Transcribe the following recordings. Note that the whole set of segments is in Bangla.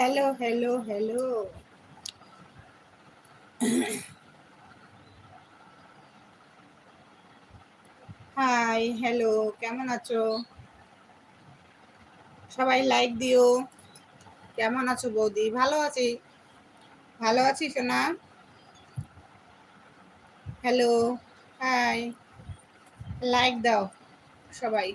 Hello hello hello hi hello কেমন আছো? সবাই লাইক দিও। কেমন আছো বৌদি? ভালো আছি। ভালো আছি, সোনা। হ্যালো হাই লাইক দাও সবাই।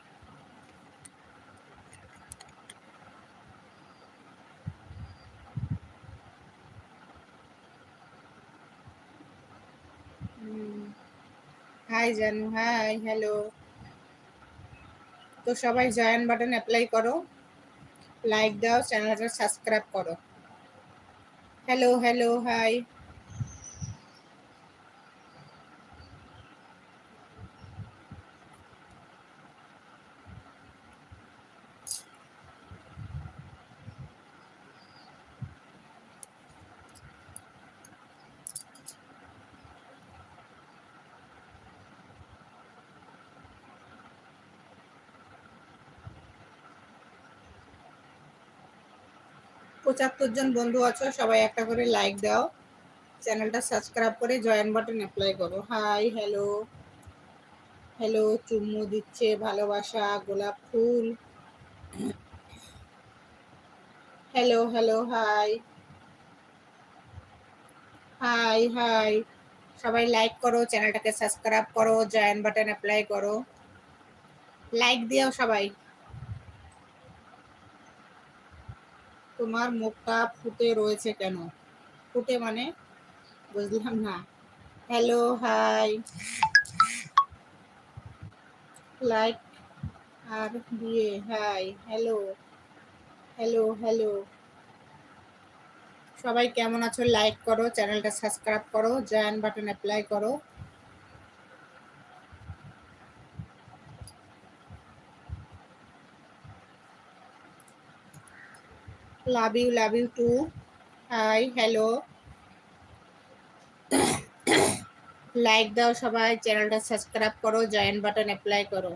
হাই জানু, হাই, হ্যালো। তো সবাই জয়েন বাটন অ্যাপ্লাই করো লাইক দাও চ্যানেলটা সাবস্ক্রাইব করো। Hello hello, hi. পঁচাত্তর জন বন্ধু আছো, সবাই একটা করে লাইক দাও। চ্যানেলটা সাবস্ক্রাইব করে জয়েন বাটন অ্যাপ্লাই করো। হাই হ্যালো হ্যালো চুম্মু দিচ্ছে ভালোবাসা, গোলাপ ফুল। Hello hello hi hi hi সবাই লাইক করো, চ্যানেলটাকে সাবস্ক্রাইব করো জয়েন বাটন অ্যাপ্লাই করো। লাইক দিও সবাই। তোমার মুখটা ফুটে রয়েছে কেন? ফুটে মানে? বুঝলাম না। হ্যালো হাই লাইক আর দিয়ে হাই হ্যালো হ্যালো হ্যালো সবাই কেমন আছো? লাইক করো চ্যানেলটা সাবস্ক্রাইব করো জয়েন বাটন অ্যাপ্লাই করো। Love you love you too hi hello like দাও সবাই চ্যানেলটা সাবস্ক্রাইব করো জয়েন বাটন অ্যাপ্লাই করো।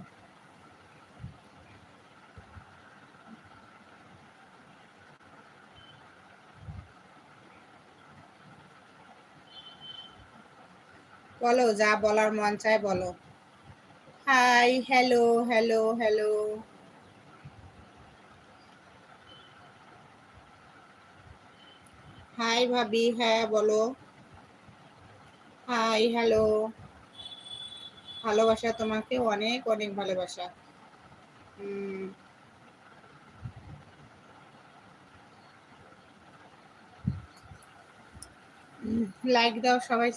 বলো, যা বলার মন চায় বলো। Hi hello hello hello hi ভাবি। হ্যাঁ বলো। হাই হ্যালো ভালোবাসা তোমাকে অনেক অনেক ভালোবাসা। লাইক দাও সবাই।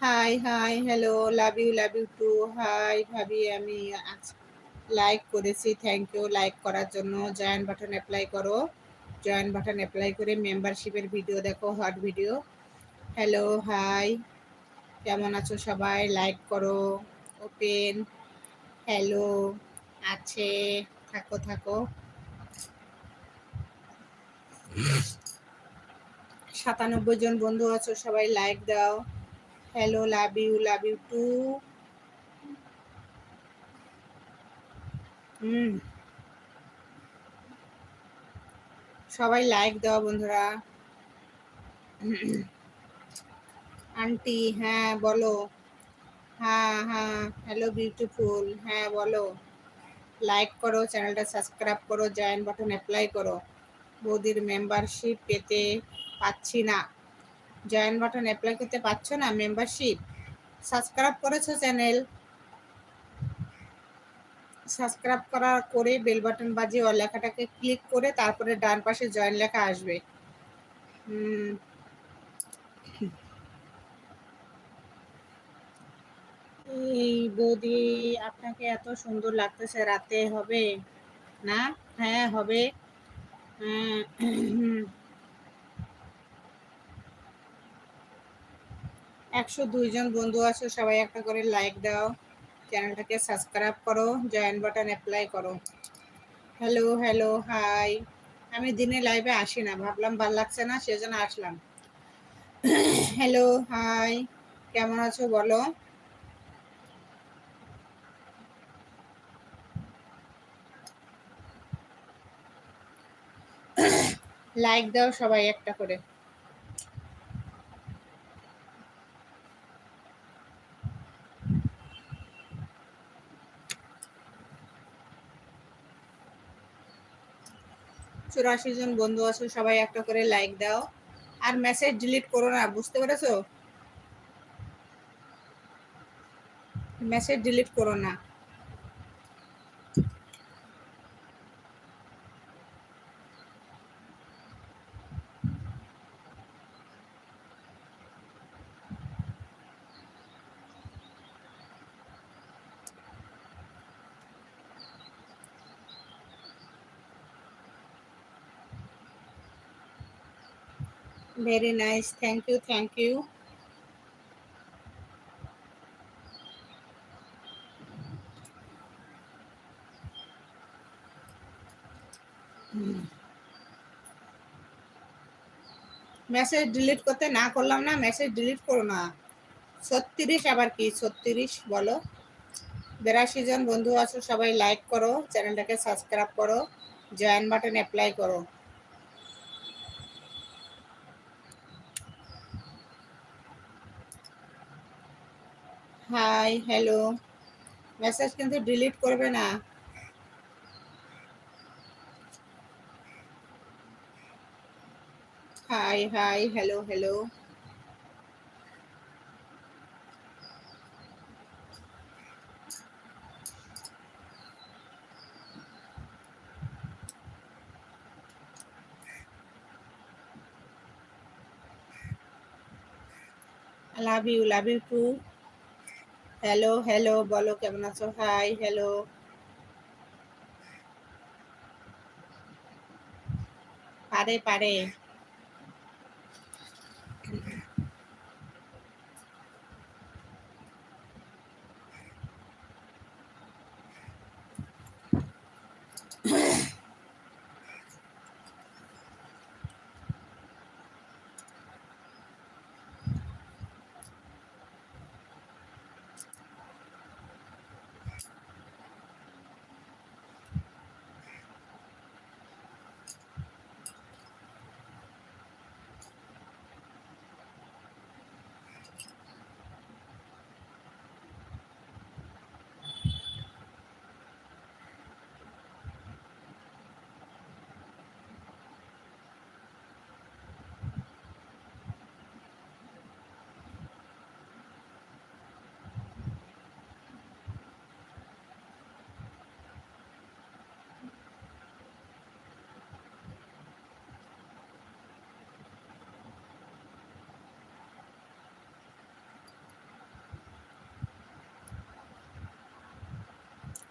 Hi hi hello love you love you too hi ভাবি, আমি লাইক করেছি। থ্যাংক ইউ লাইক করার জন্য। জয়েন বাটন অ্যাপ্লাই করো। জয়েন বাটন অ্যাপ্লাই করে মেম্বারশিপের ভিডিও দেখো হট ভিডিও হ্যালো হাই কেমন আছো সবাই? লাইক করো ওপেন হ্যালো আছে, থাকো থাকো। সাতানব্বই জন বন্ধু আছো, সবাই লাইক দাও। Hello love you love you too hmm. সবাই লাইক দাও বন্ধুরা। আন্টি হ্যাঁ বলো। হ্যাঁ হ্যাঁ হ্যালো বিউটিফুল হ্যাঁ বলো। লাইক করো চ্যানেলটা সাবস্ক্রাইব করো জয়েন বাটন অ্যাপ্লাই করো। বৌদির মেম্বারশিপ পেতে পাচ্ছি না। জয়েন বাটন অ্যাপ্লাই করতে পারছ না মেম্বারশিপ সাবস্ক্রাইব করেছ চ্যানেল সাবস্ক্রাইব করার করে বেল বাটন বাজিয়ে ও লেখাটাকে ক্লিক করে তারপরে ডান পাশে জয়েন লেখা আসবে। এই বৌদি, আপনাকে এত সুন্দর লাগতেছে, রাতে হবে না? হ্যাঁ হবে। একশো দুইজন বন্ধু আছে, সবাই একটা করে লাইক দাও। চ্যানেলটাকে সাবস্ক্রাইব করো জয়েন বাটন অ্যাপ্লাই করো। হ্যালো হ্যালো হাই আমি দিনে লাইভে আসি না, ভাবলাম ভালো লাগছে না, সেজন্য আসলাম। হ্যালো হাই কেমন আছো বলো? লাইক দাও সবাই একটা করে। চুরাশি জন বন্ধু আছো, সবাই একটা করে লাইক দাও। আর মেসেজ ডিলিট করো না, বুঝতে পেরেছ? মেসেজ ডিলিট করো না। Very nice thank you thank you message delete করতে না করলাম না মেসেজ ডিলিট করো না। ছত্রিশ আবার কি? ছত্রিশ, বলো। বিরাশি জন বন্ধু আছো, সবাই লাইক করো। চ্যানেলটাকে সাবস্ক্রাইব করো। জয়েন বাটন অ্যাপ্লাই করো। হাই হ্যালো মেসেজ কিন্তু ডিলিট করবে না। Hi hi hello hello love you love you too hello hello বলো কেমন আছো? হাই হ্যালো পারে পারে।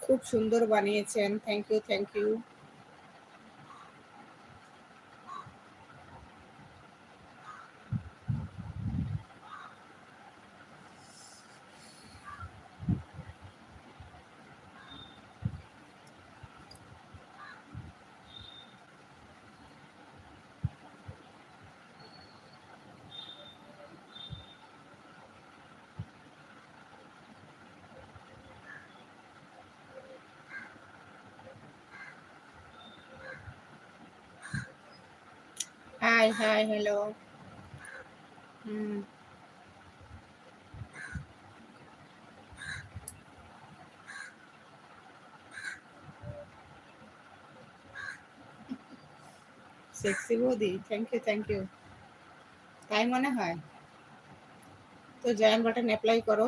খুব সুন্দর বানিয়েছেন। Thank you thank you hi hi hello hmm sexy বৌদি থ্যাংক ইউ থ্যাংক ইউ তাই মনে হয়? তো জয়েন বাটন অ্যাপ্লাই করো।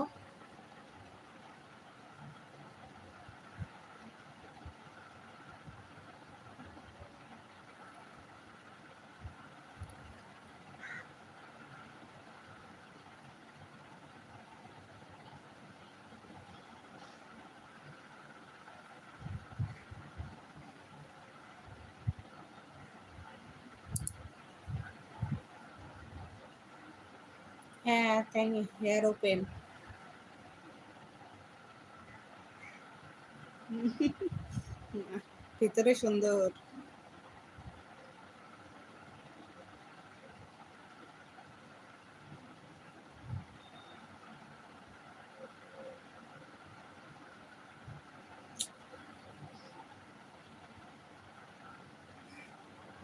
হ্যাঁ থ্যাংক ইউ হেয়ার ওপেন ভিতরে সুন্দর ও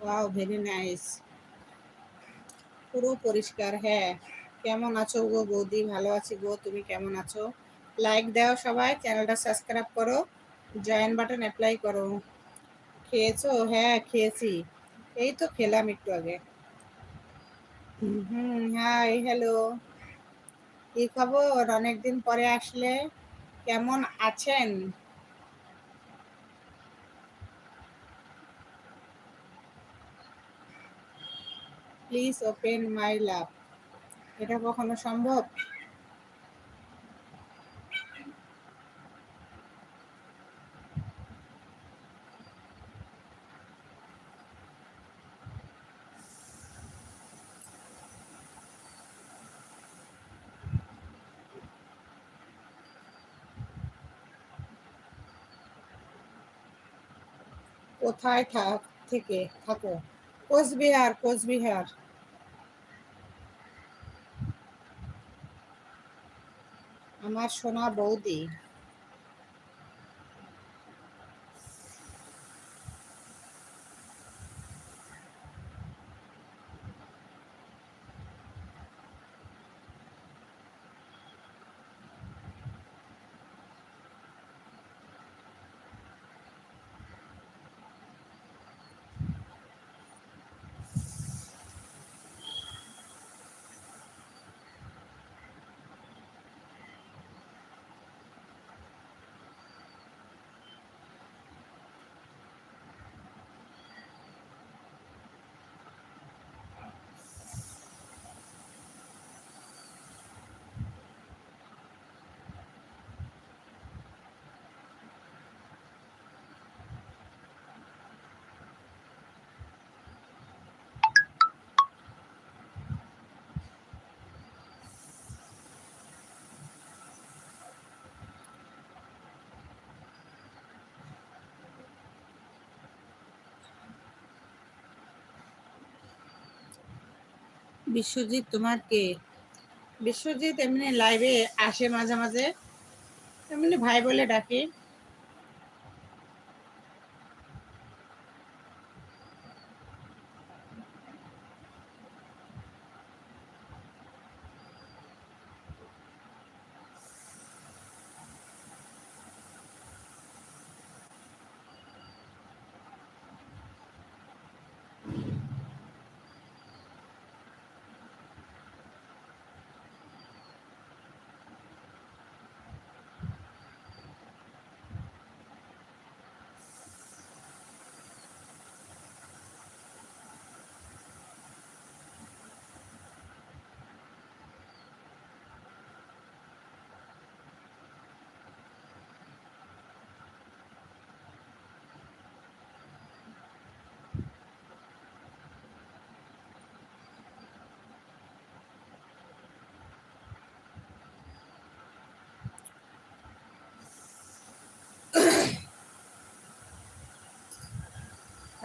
ওয়াও ভেরি নাইস পুরো পরিষ্কার হ্যাঁ কেমন আছো গো বৌদি? ভালো আছি গো, তুমি কেমন আছো? লাইক দাও সবাই চ্যানেলটা সাবস্ক্রাইব করো জয়েন বাটন অ্যাপ্লাই করো। খেয়েছো? হ্যাঁ খেয়েছি। এই তো খেলাম একটু আগে। হুম হাই হ্যালো কি খবর? অনেকদিন পরে আসলে। কেমন আছেন? প্লিজ ওপেন মাই লাভ এটা কখনো সম্ভব? কোথায় থাক থেকে থাকো। কোচবিহার কোচবিহার। আমার সোনা বৌদি। বিশ্বজিৎ তোমার কে? বিশ্বজিৎ এমনি লাইভে আসে মাঝে মাঝে। এমনি ভাই বলে ডাকে।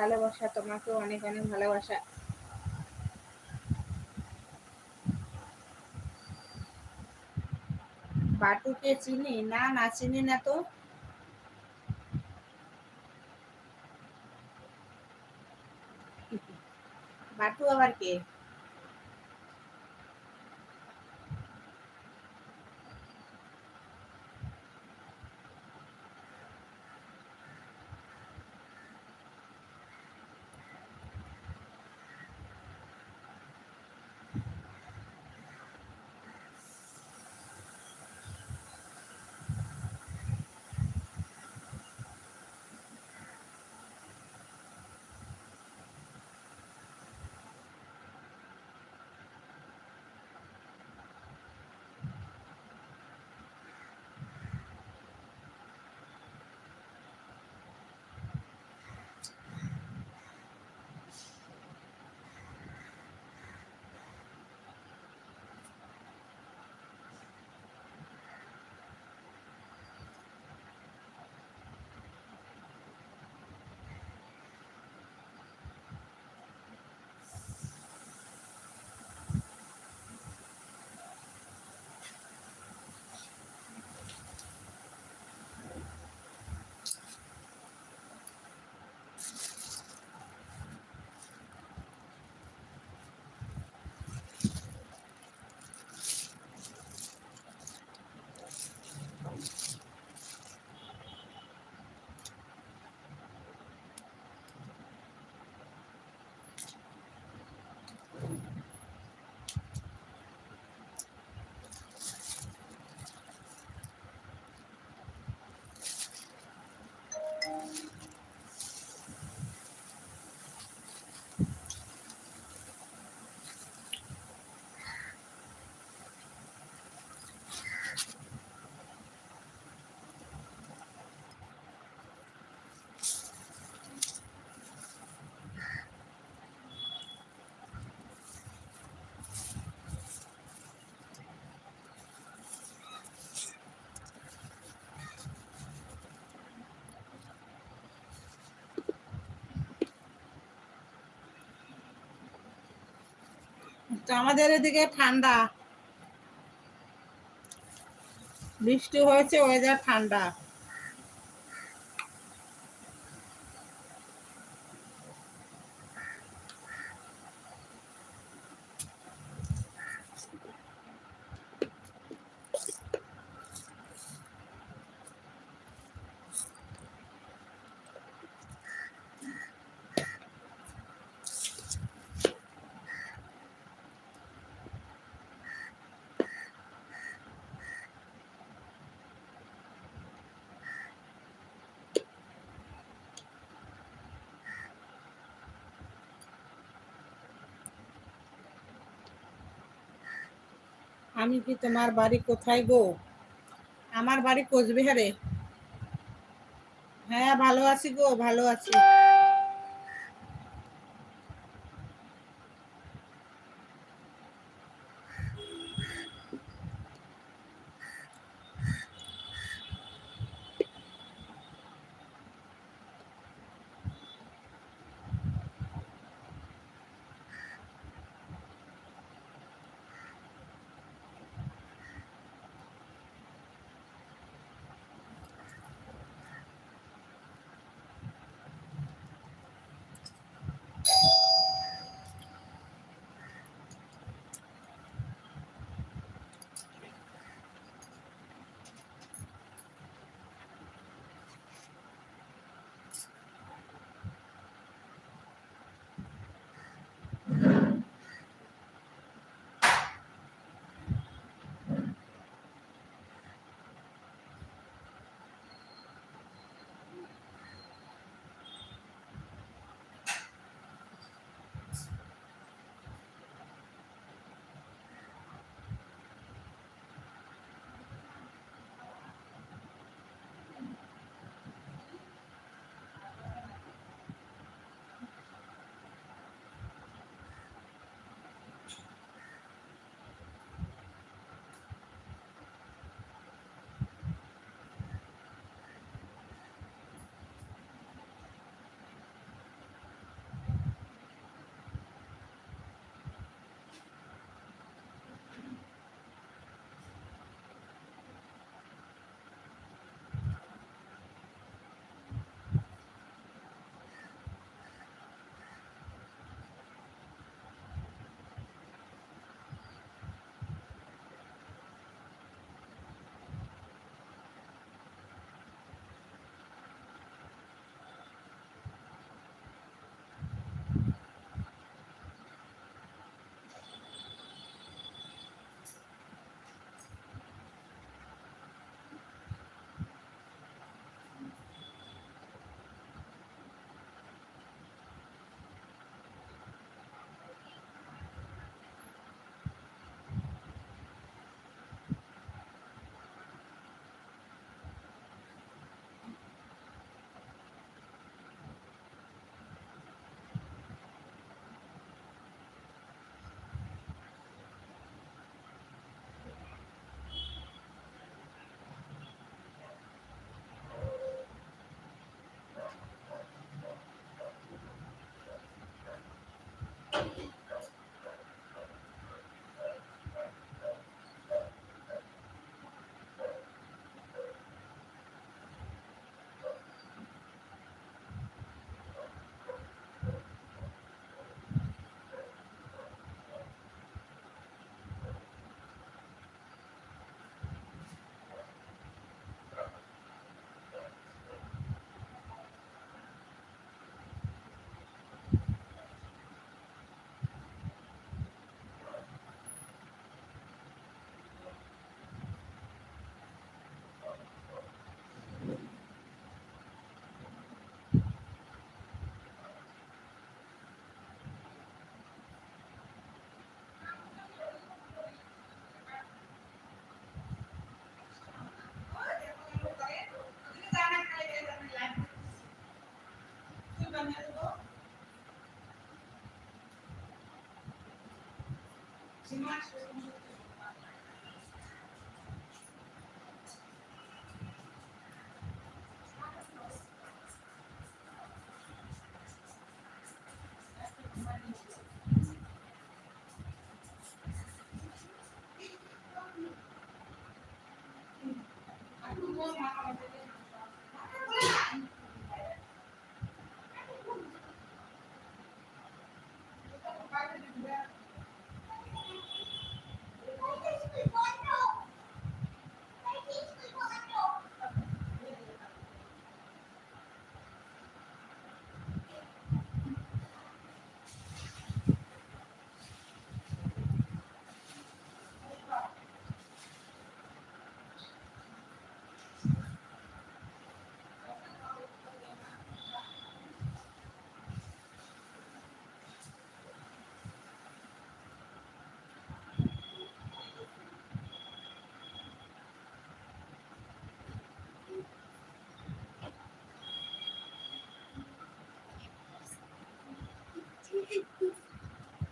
ভালোবাসা, তোমাকেও অনেক অনেক ভালোবাসা। বাটুকে চিনি? না না, চিনি না তো। বাটু আবার কে? আমাদের এদিকে ঠান্ডা। বৃষ্টি হয়েছে ওয়েদার ঠান্ডা। আমি কি তোমার বাড়ি কোথায় গো? আমার বাড়ি কোচবিহারে। হ্যাঁ ভালো আছি গো, ভালো আছি।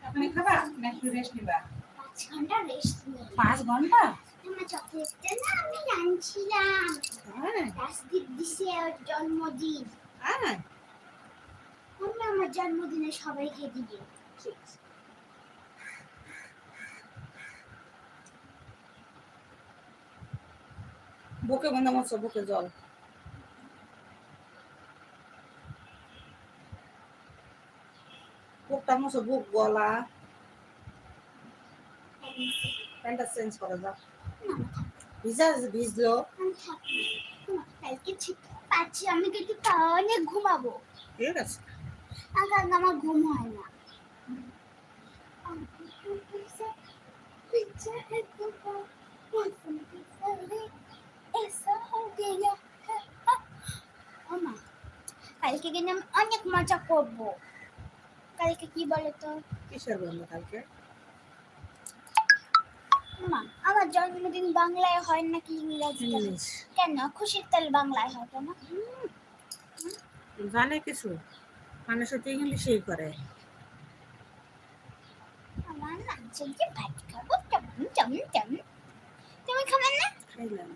আপনি খাবার না একটু রেস্ট নিবা? পাঁচ ঘণ্টা রেস্ট নিই। পাঁচ ঘণ্টা? আমার চকলেটটা না আমি আনছিলাম। হ্যাঁ রাজদীপ দিছে ওর জন্মদিন। হ্যাঁ আমি আমার জন্মদিনে সবাইকে দিবে। বুকে বন্ধ মতো বুকে জল। মতো বুক গলা প্যান্টটা চেঞ্জ করে যাও ভিজা ভিজলো কালকে পাচ্ছি আমি কিন্তু অনেক ঘুমাবো ঠিক আছে আর আমার ঘুম হয় না কালকে কিন্তু আমি অনেক মজা করব কালকে কি বলে তো কিসের বন্ধ কালকে? মা আমার জন্মদিন বাংলায় হয় নাকি ইংরেজিতে? কেন? খুশির তেল বাংলায় হয় কেন? জানে কিছু? মানুষ তো ইংলিশেই করে। আমার না আজকে ভাত খাব তেমন তেমন তেমন তুমি খাবে না? খাইলাম।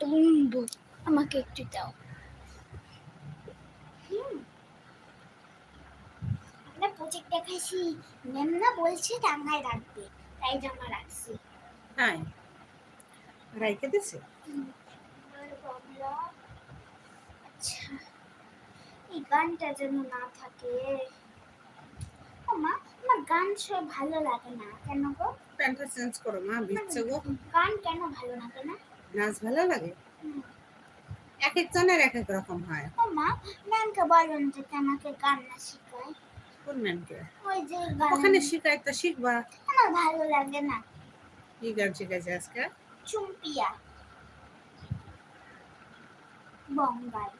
টুম্বু আমাকে একটু দাও। আমরা প্রজেক্ট দেখাইছি। ম্যাম না বলছে টাঙ্গায় রাখবে। তাই জামা রাখছি। হ্যাঁ রাইকে দিছে আচ্ছা এই গানটা যেন না থাকে। ও মা আমার গান সব ভালো লাগে না। কেন গো? প্যান্টটা চেঞ্জ করো মা ভিজছে গো। গান কেন ভালো লাগে না? নাচ ভালো লাগে। এক একজনের এক এক রকম হয়। ও মা ম্যামকে বলুন যে আমাকে গান না শেখায়? কোন ম্যামকে ওখানে শিখাই তো শিখবা। আমার ভালো লাগে না। কি গান শিখাইছে আজকে? চুম্পিয়া। বঙ্গাল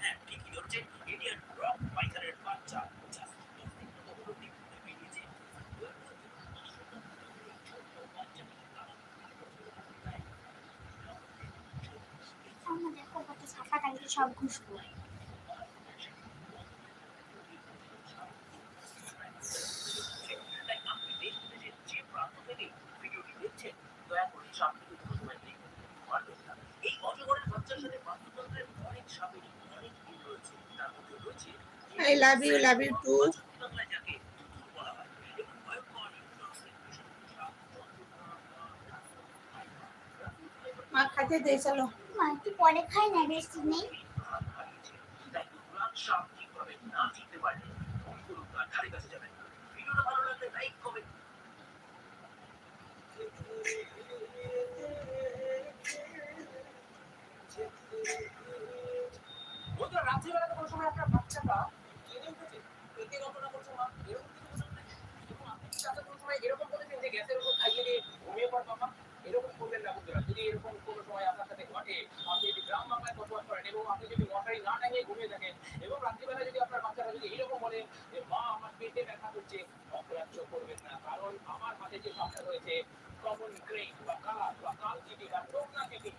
হ্যাঁ ঠিকই ধরছে ইন্ডিয়ান রক পাইকারের বাচ্চা জাস্ট দশদিন মতো হলো ঠিক করে বেরিয়েছে আমার দেখো কত ছাপা কালকে সব ঘুষবো তাই আপনি দেশ বিদেশের যে প্রান্ত থেকে ভিডিওটি দেখছেন দয়া করে সামনে সময় দেখুন পারবেন না এই অজগরের বাচ্চার সাথে বাস্তুতন্ত্রের অনেক সাপের অনেক মিল রয়েছে তার মধ্যে রয়েছে I love you, love you ভয়ঙ্কর ইউনিভার্সাল সাপ মা খাতে দিয়ে চলো। মা একটু পরে খাই না বেশি নেই। এরকম করবেন না। এরকম কোনো সময় আপনার সাথে ঘটে? আপনি যদি গ্রাম বাংলায় বসবাস করেন এবং আপনি যদি মশারি না টাঙিয়ে ঘুমিয়ে থাকেন এবং রাত্রিবেলা যদি আপনার বাচ্চারা যদি এরকম বলে যে, মা, আমার পেটে ব্যথা করছে অগ্রাহ্য করবেন না। কারণ আমার হাতে যে সাপটা রয়েছে কমন গ্রেড বা কালার বা কাল চিটি বা টোকনা চিটি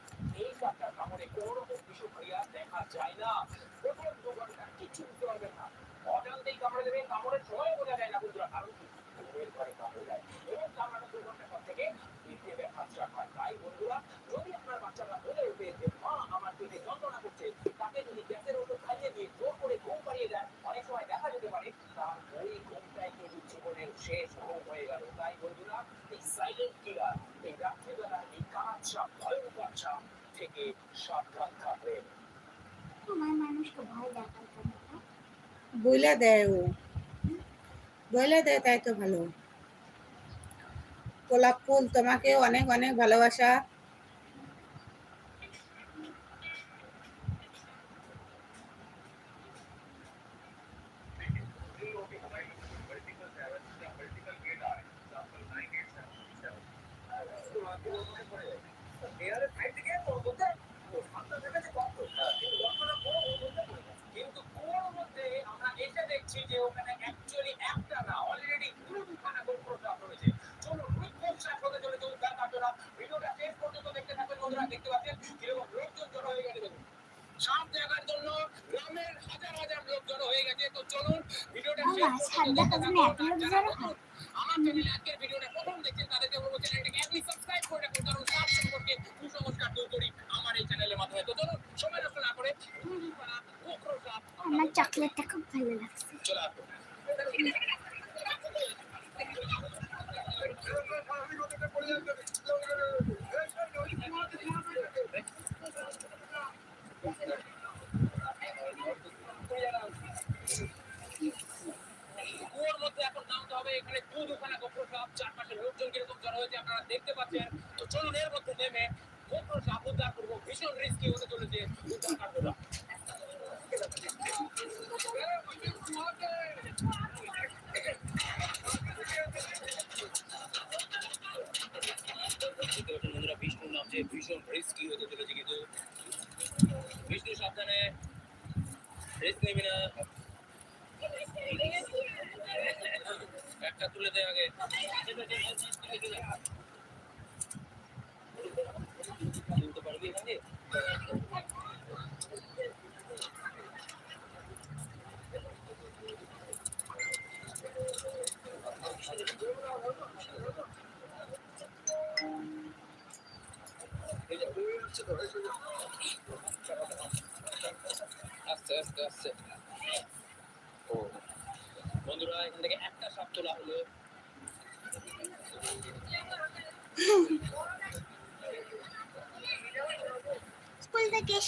এই সাপটার কামড়ে কোনো রকম কিছু বিষক্রিয়া দেখা যায় না। প্রথম দু ঘণ্টা কিছু বুঝতে পারবেন না। অজান্তেই কামড়ে দেবে কামড়ের সময় বোঝা যায় না বন্ধুরা। কারণ বইলা দেয় ও। বইলা দেয় তাই তো ভালো। গোলাপ ফুল তোমাকে অনেক অনেক ভালোবাসা। Carga fazendo neto, meu bisavô.